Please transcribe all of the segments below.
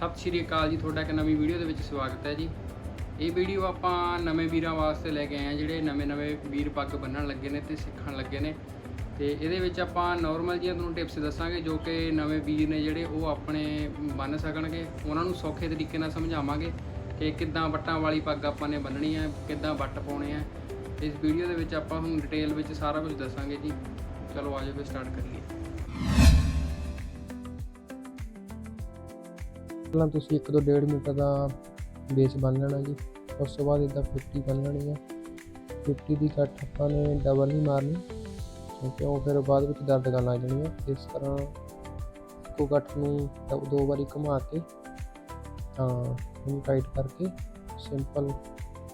ਸਤਿ ਸ਼੍ਰੀ ਅਕਾਲ ਜੀ, ਤੁਹਾਡਾ ਇੱਕ ਨਵੀਂ ਵੀਡੀਓ ਦੇ ਵਿੱਚ ਸਵਾਗਤ ਹੈ ਜੀ। ਇਹ ਵੀਡੀਓ ਆਪਾਂ ਨਵੇਂ ਵੀਰਾਂ ਵਾਸਤੇ ਲੈ ਕੇ ਆਏ ਹਾਂ, ਜਿਹੜੇ ਨਵੇਂ-ਨਵੇਂ ਵੀਰ ਪੱਗ ਬੰਨਣ ਲੱਗੇ ਨੇ ਤੇ ਸਿੱਖਣ ਲੱਗੇ ਨੇ। ਤੇ ਇਹਦੇ ਵਿੱਚ ਆਪਾਂ ਨਾਰਮਲ ਜਿਹੀਆਂ ਤੁਹਾਨੂੰ ਟਿਪਸ ਦੱਸਾਂਗੇ, ਜੋ ਕਿ ਨਵੇਂ ਵੀਰ ਨੇ ਜਿਹੜੇ ਉਹ ਆਪਣੇ ਬੰਨ ਸਕਣਗੇ। ਉਹਨਾਂ ਨੂੰ ਸੌਖੇ ਤਰੀਕੇ ਨਾਲ ਸਮਝਾਵਾਂਗੇ ਕਿ ਕਿੱਦਾਂ ਵੱਟਾਂ ਵਾਲੀ ਪੱਗ ਆਪਾਂ ਨੇ ਬੰਨਣੀ ਹੈ, ਕਿੱਦਾਂ ਵੱਟ ਪਾਉਣੇ ਆ ਇਸ ਵੀਡੀਓ ਦੇ ਵਿੱਚ ਆਪਾਂ ਹੁਣ ਡਿਟੇਲ ਵਿੱਚ ਸਾਰਾ ਕੁਝ ਦੱਸਾਂਗੇ ਜੀ। ਚਲੋ ਆਜੋ ਫਿਰ ਸਟਾਰਟ ਕਰੀਏ। ਪਹਿਲਾਂ ਤੁਸੀਂ 1 ਤੋਂ 1.5 ਮੀਟਰ ਦਾ ਬੇਸ ਬੰਨ ਲੈਣਾ ਜੀ। ਉਸ ਤੋਂ ਬਾਅਦ ਇਦਾਂ 50 ਬੰਨ ਲੈਣੀ ਹੈ 50 ਦੀ ਕੱਟ ਆਪਾਂ ਨੇ ਡਬਲ ਨਹੀਂ ਮਾਰਨੀ। ਕਿਉਂਕਿ ਉਹ ਫਿਰ ਬਾਅਦ ਵਿੱਚ ਦਰਦ ਕਰਨ ਲੱਗ ਜਾਣੀ ਹੈ ਇਸ ਤਰ੍ਹਾਂ ਇੱਕੋ ਕੱਟ ਨੂੰ ਦ- ਦੋ ਵਾਰੀ ਘੁਮਾ ਕੇ ਤਾਂ ਉਹਨੂੰ ਟਾਈਟ ਕਰਕੇ ਸਿੰਪਲ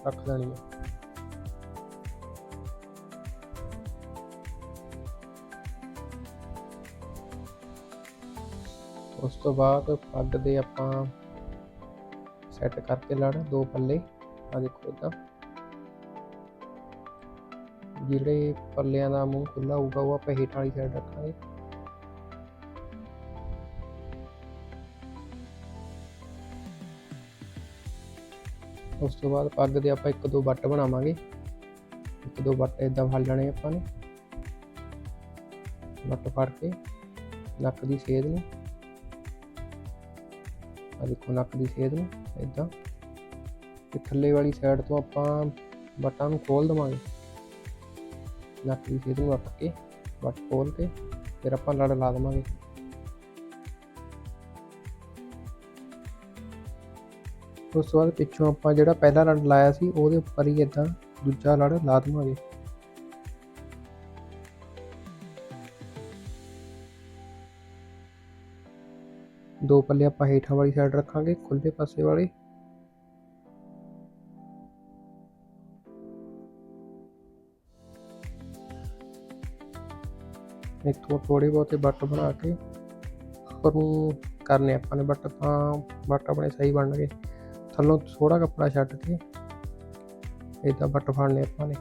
ਰੱਖ ਲੈਣੀ ਹੈ ਉਸ ਤੋਂ ਬਾਅਦ ਪੱਗ ਦੇ ਆਪਾਂ ਸੈੱਟ ਕਰਕੇ ਲੜ ਦੋ ਪੱਲੇ। ਆ ਦੇਖੋ ਇਦਾਂ। ਜਿਹੜੇ ਪੱਲਿਆਂ ਦਾ ਮੂੰਹ ਖੁੱਲਾ ਹੋਊਗਾ, ਉਹ ਆਪਾਂ ਹੇਠ ਵਾਲੀ ਸਾਈਡ ਰੱਖਾਂਗੇ। ਉਸ ਤੋਂ ਬਾਅਦ ਪੱਗ ਦੇ ਆਪਾਂ ਇੱਕ ਦੋ ਵੱਟ ਬਣਾਵਾਂਗੇ। ਇੱਕ ਦੋ ਵੱਟ ਇਦਾਂ ਫੜ ਲੈਣੇ ਆਪਾਂ ਨੇ। ਵੱਟ ਫੜ ਕੇ ਲੱਕ ਦੀ ਸੇਧ ਨੂੰ। ਆ ਦੇਖੋ ਨੱਕ ਦੀ ਸੇਧ ਨੂੰ ਇਦਾਂ ਤੇ ਥੱਲੇ ਵਾਲੀ ਸਾਈਡ ਤੋਂ ਆਪਾਂ ਬਟਾਂ ਨੂੰ ਖੋਲ ਦਵਾਂਗੇ। ਨੱਕ ਦੀ ਸੇਧ ਨੂੰ ਰੱਖ ਕੇ, ਬਟ ਖੋਲ ਕੇ, ਫਿਰ ਆਪਾਂ ਲੜ ਲਾ ਦਵਾਂਗੇ। ਉਸ ਤੋਂ ਬਾਅਦ ਪਿੱਛੋਂ ਆਪਾਂ ਜਿਹੜਾ ਪਹਿਲਾ ਲੜ ਲਾਇਆ ਸੀ, ਉਹਦੇ ਉੱਪਰ ਹੀ ਇਦਾਂ ਦੂਜਾ ਲੜ ਲਾ ਦਵਾਂਗੇ। ਦੋ ਪੱਲੇ ਆਪਾਂ ਹੇਠਾਂ ਵਾਲੀ ਸਾਈਡ ਰੱਖਾਂਗੇ ਖੁੱਲੇ ਪਾਸੇ ਵਾਲੇ। ਇੱਥੋਂ ਥੋੜੇ ਬਹੁਤੇ ਬੱਟ ਬਣਾ ਕੇ ਉੱਪਰ ਨੂੰ ਕਰਨੇ ਆਪਾਂ ਨੇ ਬੱਟ ਤਾਂ ਬੱਟ ਆਪਣੇ ਸਹੀ ਬਣਨਗੇ ਥੱਲੋਂ ਥੋੜਾ ਕੱਪੜਾ ਛੱਡ ਕੇ ਇਦਾਂ ਬੱਟ ਫੜਨੇ ਆਪਾਂ ਨੇ।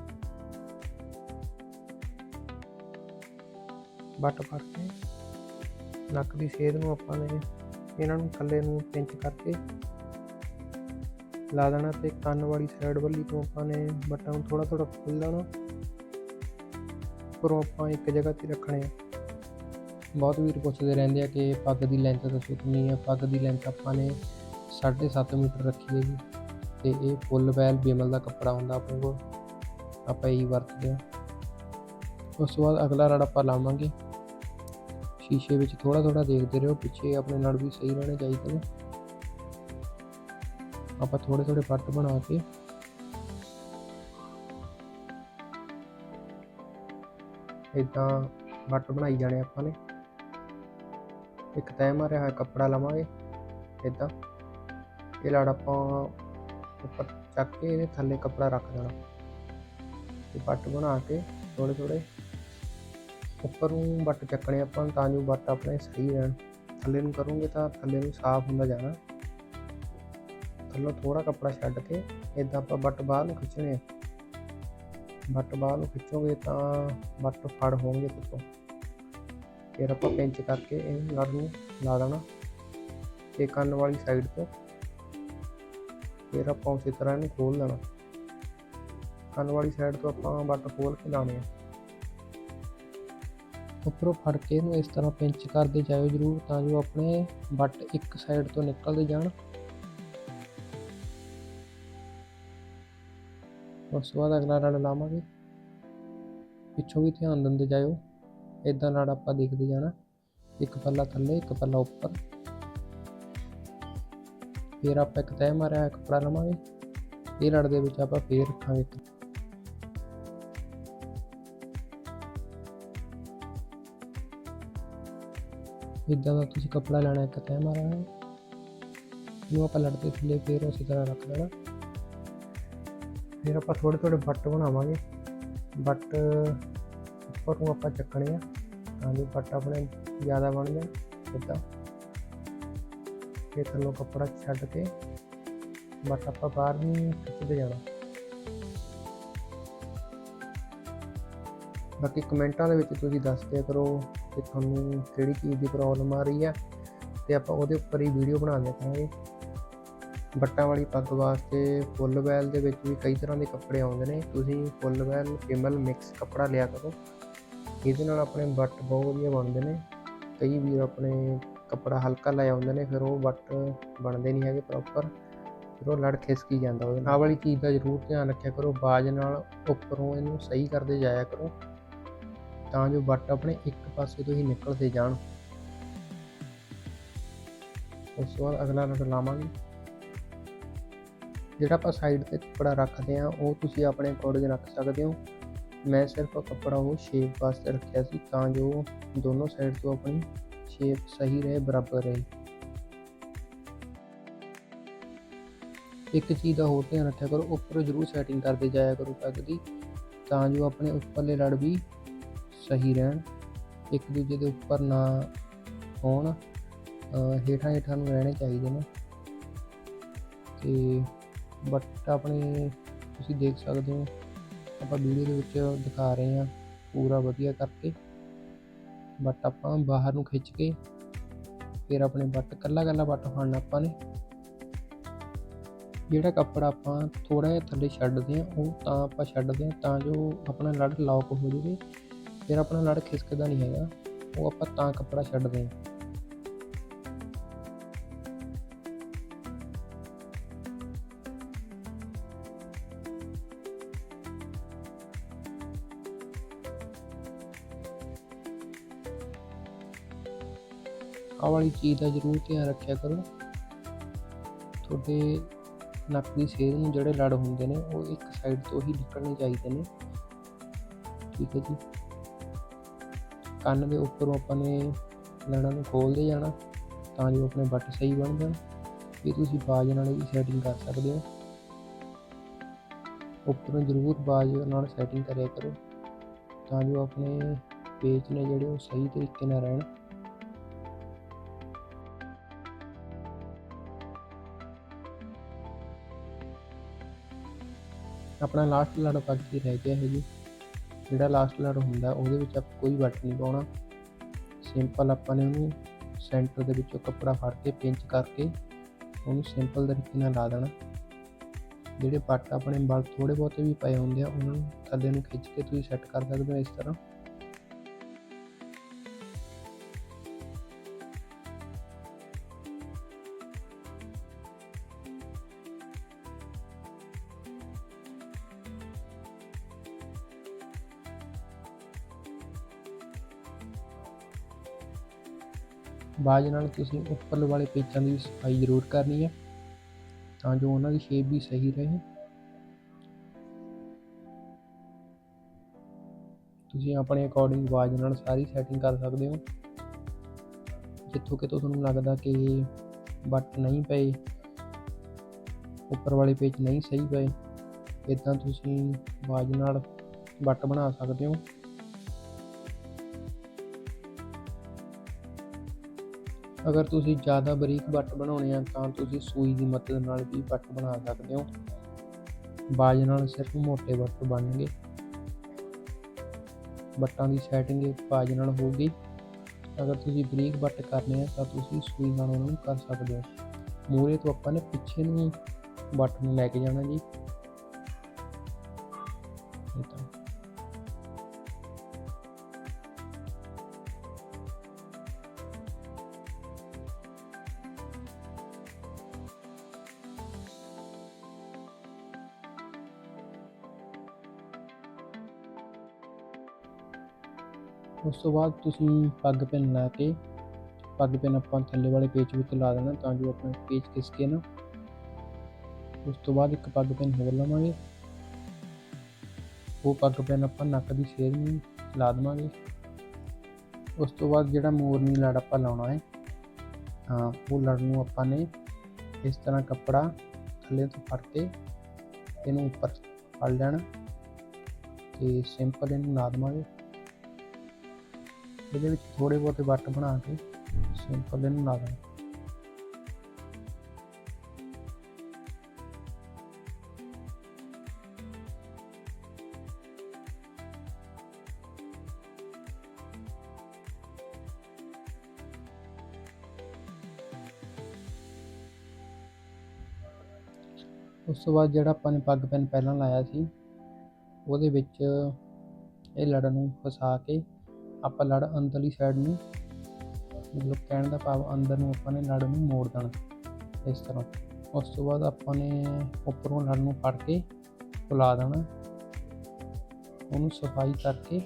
ਬੱਟ ਫੜ ਕੇ ਨੱਕ ਦੀ ਸੇਧ ਨੂੰ ਆਪਾਂ ਨੇ ਇਹਨਾਂ ਨੂੰ ਥੱਲੇ ਨੂੰ ਪਿੰਚ ਕਰਕੇ ਲਾ ਦੇਣਾ ਤੇ ਕੰਨ ਵਾਲੀ ਸਾਈਡ ਵੱਲੀ ਤੋਂ ਆਪਾਂ ਨੇ ਬਟਨ ਨੂੰ ਥੋੜਾ ਥੋੜਾ ਖੋਲ ਦੇਣਾ ਉੱਪਰੋਂ ਆਪਾਂ ਇੱਕ ਜਗ੍ਹਾ ਤੇ ਰੱਖਣੇ ਆ। ਬਹੁਤ ਵੀਰ ਪੁੱਛਦੇ ਰਹਿੰਦੇ ਆ ਕਿ ਪੱਗ ਦੀ ਲੈਂਥ ਦੱਸੋ ਕਿੰਨੀ ਆ, ਪੱਗ ਦੀ ਲੈਂਥ ਆਪਾਂ ਨੇ 7.5 ਮੀਟਰ ਰੱਖੀ ਹੈ ਜੀ ਤੇ ਇਹ ਫੁੱਲ ਵੈਲ ਬੇਮਲ ਦਾ ਕੱਪੜਾ ਹੁੰਦਾ ਆਪਣੇ ਕੋਲ ਆਪਾਂ ਇਹੀ ਵਰਤਦੇ ਆ। ਉਸ ਤੋਂ ਬਾਅਦ ਅਗਲਾ ਰੜ ਆਪਾਂ ਲਾਵਾਂਗੇ। ਸ਼ੀਸ਼ੇ ਵਿੱਚ ਥੋੜਾ ਥੋੜਾ ਦੇਖਦੇ ਰਹੋ, ਪਿੱਛੇ ਆਪਣੇ ਨਾਲ ਵੀ ਸਹੀ ਰਹਿਣੇ ਚਾਹੀਦੇ ਨੇ ਆਪਾਂ ਥੋੜੇ ਥੋੜੇ ਪੱਟ ਬਣਾ ਕੇ ਇਦਾਂ ਵੱਟ ਬਣਾਈ ਜਾਣੇ ਆਪਾਂ ਨੇ। ਇੱਕ ਤੈਅ ਮਾਰਿਆ ਹੋਇਆ ਕੱਪੜਾ ਲਵਾਂਗੇ ਇਦਾਂ ਇਹ ਲੜ ਆਪਾਂ ਉੱਪਰ ਚੱਕ ਕੇ ਇਹਦੇ ਥੱਲੇ ਕੱਪੜਾ ਰੱਖ ਦੇਣਾ। ਤੇ ਪੱਟ ਬਣਾ ਕੇ ਥੋੜੇ ਥੋੜੇ ਉੱਪਰ ਨੂੰ ਬੱਟ ਚੱਕਣੇ ਆਪਾਂ ਨੂੰ ਤਾਂ ਜੋ ਬੱਟ ਆਪਣੇ ਸਹੀ ਰਹਿਣ। ਥੱਲੇ ਨੂੰ ਕਰੋਗੇ ਤਾਂ ਥੱਲੇ ਨੂੰ ਸਾਫ਼ ਹੁੰਦਾ ਜਾਣਾ। ਥੱਲੋਂ ਥੋੜਾ ਕੱਪੜਾ ਛੱਡ ਕੇ ਇਦਾਂ ਆਪਾਂ ਬੱਟ ਬਾਹਰ ਨੂੰ ਖਿੱਚਣੇ ਆ। ਬੱਟ ਬਾਹਰ ਨੂੰ ਖਿੱਚੋਗੇ ਤਾਂ ਬੱਟ ਫੜ ਹੋਣਗੇ ਪਿੱਛੋਂ ਫਿਰ ਆਪਾਂ ਪਿੰਚ ਕਰਕੇ ਇਹਨੂੰ ਲੜ ਨੂੰ ਲਾ ਦੇਣਾ ਤੇ ਕੰਨ ਵਾਲੀ ਸਾਈਡ ਤੋਂ। ਫਿਰ ਆਪਾਂ ਉਸੇ ਤਰ੍ਹਾਂ ਇਹਨੂੰ ਖੋਲ ਦੇਣਾ ਕੰਨ ਵਾਲੀ ਸਾਈਡ ਤੋਂ ਆਪਾਂ ਬੱਟ ਖੋਲ ਕੇ ਲਾਣੇ ਆ। ਉੱਪਰੋਂ ਫੜ ਕੇ ਇਹਨੂੰ ਇਸ ਤਰ੍ਹਾਂ ਪਿੰਚ ਕਰਦੇ ਜਾਇਓ ਜਰੂਰ ਤਾਂ ਜੋ ਆਪਣੇ ਬੱਟ ਇੱਕ ਸਾਈਡ ਤੋਂ ਨਿਕਲਦੇ ਜਾਣ। ਉਸ ਤੋਂ ਬਾਅਦ ਅਗਲਾ ਰੜ ਲਾਵਾਂਗੇ। ਪਿੱਛੋਂ ਵੀ ਧਿਆਨ ਦਿੰਦੇ ਜਾਇਓ। ਇਦਾਂ ਲੜ ਆਪਾਂ ਦੇਖਦੇ ਜਾਣਾ। ਇੱਕ ਪੱਲਾ ਥੱਲੇ, ਇੱਕ ਪੱਲਾ ਉੱਪਰ। ਫਿਰ ਆਪਾਂ ਇੱਕ ਤੈਅ ਮਾਰਿਆ ਹੋਇਆ ਕੱਪੜਾ ਲਵਾਂਗੇ। ਇਹ ਲੜ ਦੇ ਵਿੱਚ ਆਪਾਂ ਫੇਰ ਰੱਖਾਂਗੇ। ਇਦਾਂ ਦਾ ਤੁਸੀਂ ਕੱਪੜਾ ਲੈਣਾ, ਇੱਕ ਤੈਅ ਮਾਰਿਆ ਹੋਇਆ ਇਹਨੂੰ ਆਪਾਂ ਲੜਦੇ ਥੱਲੇ ਫੇਰ ਉਸੇ ਤਰ੍ਹਾਂ ਰੱਖ ਲੈਣਾ। ਫਿਰ ਆਪਾਂ ਥੋੜੇ ਥੋੜੇ ਬੱਟ ਬਣਾਵਾਂਗੇ। ਬੱਟ ਉੱਪਰ ਨੂੰ ਆਪਾਂ ਚੱਕਣੇ ਆ, ਤਾਂ ਜੋ ਬੱਟ ਆਪਣੇ ਜ਼ਿਆਦਾ ਬਣ ਜਾਣ ਇਦਾਂ ਫਿਰ ਥੱਲੋਂ ਕੱਪੜਾ ਛੱਡ ਕੇ ਬੱਟ ਆਪਾਂ ਬਾਹਰ ਨਹੀਂ ਖਿੱਚਦੇ ਜਾਣਾ। ਬਾਕੀ ਕਮੈਂਟਾਂ ਦੇ ਵਿੱਚ ਤੁਸੀਂ ਦੱਸ ਦਿਆ ਕਰੋ ਕਿ ਤੁਹਾਨੂੰ ਕਿਹੜੀ ਚੀਜ਼ ਦੀ ਪ੍ਰੋਬਲਮ ਆ ਰਹੀ ਹੈ ਤੇ ਆਪਾਂ ਉਹਦੇ ਉੱਪਰ ਹੀ ਵੀਡੀਓ ਬਣਾ ਦਿਆ ਕਰਾਂਗੇ ਬੱਟਾਂ ਵਾਲੀ ਪੱਗ ਵਾਸਤੇ ਫੁੱਲ ਵੈਲ ਦੇ ਵਿੱਚ ਵੀ ਕਈ ਤਰ੍ਹਾਂ ਦੇ ਕੱਪੜੇ ਆਉਂਦੇ ਨੇ। ਤੁਸੀਂ ਫੁੱਲ ਵੈਲ ਫੀਮਲ ਮਿਕਸ ਕੱਪੜਾ ਲਿਆ ਕਰੋ। ਇਹਦੇ ਨਾਲ ਆਪਣੇ ਬੱਟ ਬਹੁਤ ਵਧੀਆ ਬਣਦੇ ਨੇ। ਕਈ ਵੀਰ ਆਪਣੇ ਕੱਪੜਾ ਹਲਕਾ ਲੈ ਆਉਂਦੇ ਨੇ, ਫਿਰ ਉਹ ਬੱਟ ਬਣਦੇ ਨਹੀਂ ਹੈਗੇ ਪ੍ਰੋਪਰ ਫਿਰ ਉਹ ਲੜ ਖਿਸਕੀ ਜਾਂਦਾ ਉਹਦੇ ਨਾਲ। ਆਹ ਵਾਲੀ ਚੀਜ਼ ਦਾ ਜ਼ਰੂਰ ਧਿਆਨ ਰੱਖਿਆ ਕਰੋ, ਬਾਜ ਨਾਲ ਉੱਪਰੋਂ ਇਹਨੂੰ ਸਹੀ ਕਰਦੇ ਜਾਇਆ ਕਰੋ। ਤਾਂ ਜੋ ਵੱਟ ਆਪਣੇ ਇੱਕ ਪਾਸੇ ਤੋਂ ਹੀ ਨਿਕਲਦੇ ਜਾਣ। ਉਸ ਤੋਂ ਬਾਅਦ ਅਗਲਾ ਲੜ ਲਾਵਾਂਗੇ। ਜਿਹੜਾ ਆਪਾਂ ਸਾਈਡ ਤੇ ਕੱਪੜਾ ਰੱਖਦੇ ਆ ਉਹ ਤੁਸੀਂ ਆਪਣੇ ਅਕੋਰਡਿੰਗ ਰੱਖ ਸਕਦੇ ਹੋ। ਮੈਂ ਸਿਰਫ ਕੱਪੜਾ ਉਹ ਸ਼ੇਪ ਵਾਸਤੇ ਰੱਖਿਆ ਸੀ, ਤਾਂ ਜੋ ਦੋਨੋਂ ਸਾਈਡ ਤੋਂ ਆਪਣੀ ਸ਼ੇਪ ਸਹੀ ਰਹੇ, ਬਰਾਬਰ ਰਹੇ। ਇੱਕ ਚੀਜ਼ ਦਾ ਹੋਰ ਧਿਆਨ ਰੱਖਿਆ ਕਰੋ, ਉੱਪਰੋਂ ਜ਼ਰੂਰ ਸੈਟਿੰਗ ਕਰਦੇ ਜਾਇਆ ਕਰੋ ਪੱਗ ਦੀ, ਤਾਂ ਜੋ ਆਪਣੇ ਉੱਪਰਲੇ ਲੜ ਵੀ ਸਹੀ ਰਹਿਣ, ਇੱਕ ਦੂਜੇ ਦੇ ਉੱਪਰ ਨਾ ਹੋਣ ਹੇਠਾਂ ਹੇਠਾਂ ਨੂੰ ਰਹਿਣੇ ਚਾਹੀਦੇ ਨੇ। ਤੇ ਬਟ ਆਪਣੇ ਤੁਸੀਂ ਦੇਖ ਸਕਦੇ ਹੋ, ਆਪਾਂ ਵੀਡੀਓ ਦੇ ਵਿੱਚ ਦਿਖਾ ਰਹੇ ਹਾਂ ਪੂਰਾ ਵਧੀਆ ਕਰਕੇ। ਬਟ ਆਪਾਂ ਬਾਹਰ ਨੂੰ ਖਿੱਚ ਕੇ ਫਿਰ ਆਪਣੇ ਬੱਟ ਕੱਲਾ ਕੱਲਾ ਬੱਟ ਫੜਨਾ ਆਪਾਂ ਨੇ। ਜਿਹੜਾ ਕੱਪੜਾ ਆਪਾਂ ਥੋੜਾ ਜਿਹਾ ਥੱਲੇ ਛੱਡਦੇ ਹਾਂ, ਉਹ ਤਾਂ ਆਪਾਂ ਛੱਡਦੇ ਹਾਂ ਤਾਂ ਜੋ ਆਪਣਾ ਲੜ ਲੌਕ ਹੋ ਜਾਵੇ। ਫਿਰ ਆਪਣਾ ਲੜ ਖਿਸਕਦਾ ਨਹੀਂ ਹੈਗਾ, ਉਹ ਆਪਾਂ ਤਾਂ ਕੱਪੜਾ ਛੱਡਦੇ ਹਾਂ। ਆਹ ਵਾਲੀ ਚੀਜ਼ ਦਾ ਜ਼ਰੂਰ ਧਿਆਨ ਰੱਖਿਆ ਕਰੋ। ਤੁਹਾਡੇ ਨੱਕ ਦੀ ਸੇਧ ਨੂੰ ਜਿਹੜੇ ਲੜ ਹੁੰਦੇ ਨੇ, ਉਹ ਇੱਕ ਸਾਈਡ ਤੋਂ ਹੀ ਨਿਕਲਣੇ ਚਾਹੀਦੇ ਨੇ। ਠੀਕ ਹੈ ਜੀ। ਕੰਨ ਦੇ ਉੱਪਰੋਂ ਆਪਾਂ ਨੇ ਲੜਾਂ ਨੂੰ ਖੋਲਦੇ ਜਾਣਾ, ਤਾਂ ਜੋ ਆਪਣੇ ਬੱਟ ਸਹੀ ਬਣ ਜਾਣ। ਇਹ ਤੁਸੀਂ ਬਾਜ ਨਾਲ ਵੀ ਸੈਟਿੰਗ ਕਰ ਸਕਦੇ ਹੋ। ਉੱਪਰੋਂ ਜ਼ਰੂਰ ਬਾਜ ਨਾਲ ਸੈਟਿੰਗ ਕਰਿਆ ਕਰੋ, ਤਾਂ ਜੋ ਆਪਣੇ ਪੇਚ ਨੇ ਜਿਹੜੇ ਉਹ ਸਹੀ ਤਰੀਕੇ ਨਾਲ ਰਹਿਣ। ਆਪਣਾ ਲਾਸਟ ਲੜ ਬਾਕੀ ਰਹਿ ਗਿਆ ਹੈ ਜੀ। ਜਿਹੜਾ ਲਾਸਟ ਲੜ ਹੁੰਦਾ, ਉਹਦੇ ਵਿੱਚ ਆਪਾਂ ਕੋਈ ਵੱਟ ਨਹੀਂ ਪਾਉਣਾ। ਸਿੰਪਲ ਆਪਾਂ ਨੇ ਉਹਨੂੰ ਸੈਂਟਰ ਦੇ ਵਿੱਚੋਂ ਕੱਪੜਾ ਫੜ ਕੇ ਪਿੰਚ ਕਰਕੇ ਉਹਨੂੰ ਸਿੰਪਲ ਤਰੀਕੇ ਨਾਲ ਲਾ ਦੇਣਾ। ਜਿਹੜੇ ਪੱਟ ਆਪਣੇ ਬਲ ਥੋੜੇ ਬਹੁਤੇ ਵੀ ਪਏ ਹੁੰਦੇ ਆ, ਉਹਨਾਂ ਨੂੰ ਥੱਲੇ ਨੂੰ ਖਿੱਚ ਕੇ ਤੁਸੀਂ ਸੈੱਟ ਕਰ ਸਕਦੇ ਹੋ ਇਸ ਤਰ੍ਹਾਂ। ਬਾਜ ਨਾਲ ਤੁਸੀਂ ਉੱਪਰਲੇ ਵਾਲੇ ਪੇਚਾਂ ਦੀ ਸਫ਼ਾਈ ਜ਼ਰੂਰ ਕਰਨੀ ਹੈ, ਤਾਂ ਜੋ ਉਹਨਾਂ ਦੀ ਸ਼ੇਪ ਵੀ ਸਹੀ ਰਹੇ। ਤੁਸੀਂ ਆਪਣੇ ਅਕੋਰਡਿੰਗ ਬਾਜ ਨਾਲ ਸਾਰੀ ਸੈਟਿੰਗ ਕਰ ਸਕਦੇ ਹੋ। ਜਿੱਥੋਂ ਕਿ ਤੁਹਾਨੂੰ ਲੱਗਦਾ ਕਿ ਬੱਟ ਨਹੀਂ ਪਏ, ਉੱਪਰ ਵਾਲੇ ਪੇਚ ਨਹੀਂ ਸਹੀ ਪਏ ਇਦਾਂ ਤੁਸੀਂ ਬਾਜ ਨਾਲ ਬੱਟ ਬਣਾ ਸਕਦੇ ਹੋ। ਅਗਰ ਤੁਸੀਂ ਜ਼ਿਆਦਾ ਬਰੀਕ ਵੱਟ ਬਣਾਉਣੇ ਆ, ਤਾਂ ਤੁਸੀਂ ਸੂਈ ਦੀ ਮਦਦ ਨਾਲ ਵੀ ਵੱਟ ਬਣਾ ਸਕਦੇ ਹੋ। ਬਾਜ ਨਾਲ ਸਿਰਫ ਮੋਟੇ ਬੱਟ ਬਣਨਗੇ। ਵੱਟਾਂ ਦੀ ਸੈਟਿੰਗ ਬਾਜ ਨਾਲ ਹੋਊਗੀ। ਅਗਰ ਤੁਸੀਂ ਬਰੀਕ ਵੱਟ ਕਰਨੇ ਆ, ਤਾਂ ਤੁਸੀਂ ਸੂਈ ਨਾਲ ਉਹਨਾਂ ਨੂੰ ਕਰ ਸਕਦੇ ਹੋ। ਮੂਰੇ ਤੋਂ ਆਪਾਂ ਨੇ ਪਿੱਛੇ ਨੂੰ ਵੱਟ ਨੂੰ ਲੈ ਕੇ ਜਾਣਾ ਜੀ। ਉਸ ਤੋਂ ਬਾਅਦ ਤੁਸੀਂ ਪੱਗ ਪਿੰਨ ਲਾ ਕੇ, ਪੱਗ ਪਿੰਨ ਆਪਾਂ ਥੱਲੇ ਵਾਲੇ ਪੇਚ ਵਿੱਚ ਲਾ ਦੇਣਾ ਤਾਂ ਜੋ ਆਪਣਾ ਪੇਚ ਖਿਸਕੇ ਨਾ। ਉਸ ਤੋਂ ਬਾਅਦ ਇੱਕ ਪੱਗ ਪਿੰਨ ਹੋਰ ਲਵਾਂਗੇ। ਉਹ ਪੱਗ ਪਿੰਨ ਆਪਾਂ ਨੱਕ ਦੀ ਸੇਧ ਨੂੰ ਲਾ ਦੇਵਾਂਗੇ। ਉਸ ਤੋਂ ਬਾਅਦ ਜਿਹੜਾ ਮੋਰਨੀ ਲੜ ਆਪਾਂ ਲਾਉਣਾ ਹੈ, ਹਾਂ, ਉਹ ਲੜ ਨੂੰ ਆਪਾਂ ਨੇ ਇਸ ਤਰ੍ਹਾਂ ਕੱਪੜਾ ਥੱਲੇ ਤੋਂ ਫੜ ਕੇ ਇਹਨੂੰ ਉੱਪਰ ਫੜ ਲੈਣਾ ਤੇ ਸਿੰਪਲ ਇਹਨੂੰ ਲਾ ਦੇਵਾਂਗੇ। ਇਹਦੇ ਵਿੱਚ ਥੋੜੇ ਬਹੁਤੇ ਵੱਟ ਬਣਾ ਕੇ ਸਿੰਪਲ ਇਹਨੂੰ ਲਾ ਦੇਣਾ। ਉਸ ਤੋਂ ਬਾਅਦ ਜਿਹੜਾ ਆਪਾਂ ਨੇ ਪੱਗ ਪੈਨ ਪਹਿਲਾਂ ਲਾਇਆ ਸੀ, ਉਹਦੇ ਵਿੱਚ ਇਹ ਲੜਨ ਨੂੰ ਫਸਾ ਕੇ ਆਪਾਂ ਲੜ ਅੰਦਰਲੀ ਸਾਈਡ ਨੂੰ, ਮਤਲਬ ਕਹਿਣ ਦਾ ਭਾਵ ਅੰਦਰ ਨੂੰ ਆਪਾਂ ਨੇ ਲੜ ਨੂੰ ਮੋੜ ਦੇਣਾ, ਇਸ ਤਰ੍ਹਾਂ। ਉਸ ਤੋਂ ਬਾਅਦ ਆਪਾਂ ਨੇ ਉੱਪਰੋਂ ਲੜ ਨੂੰ ਫੜ ਕੇ ਫੁਲਾ ਦੇਣਾ। ਉਹਨੂੰ ਸਫ਼ਾਈ ਕਰਕੇ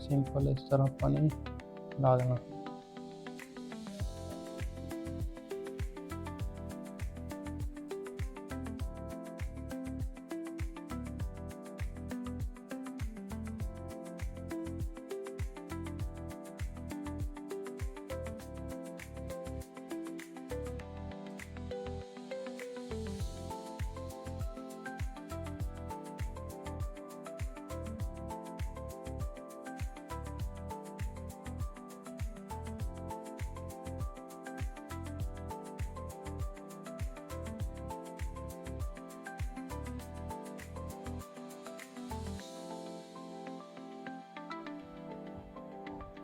ਸਿੰਪਲ ਇਸ ਤਰ੍ਹਾਂ ਆਪਾਂ ਨੇ ਲਾ ਦੇਣਾ।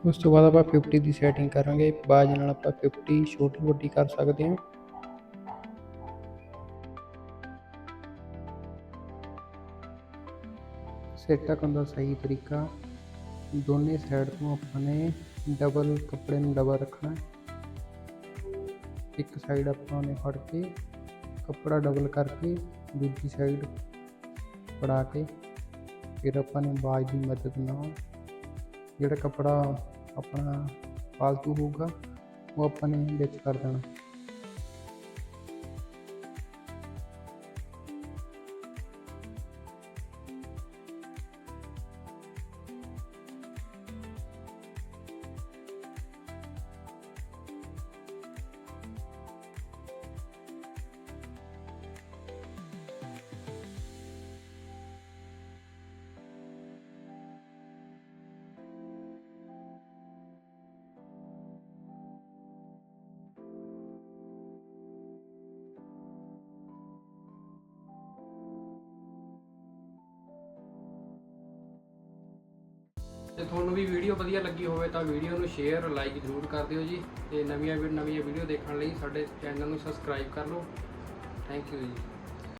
ਉਸ ਤੋਂ ਬਾਅਦ ਆਪਾਂ 50 ਦੀ ਸੈਟਿੰਗ ਕਰਾਂਗੇ। ਬਾਜ ਨਾਲ ਆਪਾਂ 50 ਛੋਟੀ ਵੱਡੀ ਕਰ ਸਕਦੇ ਹਾਂ। ਸਿਰ ਢੱਕਣ ਦਾ ਸਹੀ ਤਰੀਕਾ। ਦੋਨੇ ਸਾਈਡ ਤੋਂ ਆਪਾਂ ਨੇ ਡਬਲ ਕੱਪੜੇ ਨੂੰ ਡਬਲ ਰੱਖਣਾ ਇੱਕ ਸਾਈਡ ਆਪਾਂ ਨੇ ਫੜ ਕੇ ਕੱਪੜਾ ਡਬਲ ਕਰਕੇ ਦੂਜੀ ਸਾਈਡ ਫੜਾ ਕੇ ਫਿਰ ਆਪਾਂ ਨੇ ਬਾਜ ਦੀ ਮਦਦ ਨਾਲ ਜਿਹੜਾ ਕੱਪੜਾ ਆਪਣਾ ਫਾਲਤੂ ਹੋਊਗਾ ਉਹ ਆਪਾਂ ਨੇ ਵਿੱਚ ਕਰ ਦੇਣਾ। ਤੇ ਤੁਹਾਨੂੰ ਵੀ ਵੀਡੀਓ ਵਧੀਆ ਲੱਗੀ ਹੋਵੇ ਤਾਂ ਵੀਡੀਓ ਨੂੰ ਸ਼ੇਅਰ ਲਾਈਕ ਜ਼ਰੂਰ ਕਰ ਦਿਓ ਜੀ ਤੇ ਨਵੀਆਂ ਨਵੀਆਂ ਵੀਡੀਓ ਦੇਖਣ ਲਈ ਸਾਡੇ ਚੈਨਲ ਨੂੰ ਸਬਸਕ੍ਰਾਈਬ ਕਰ ਲਓ। ਥੈਂਕ ਯੂ ਜੀ।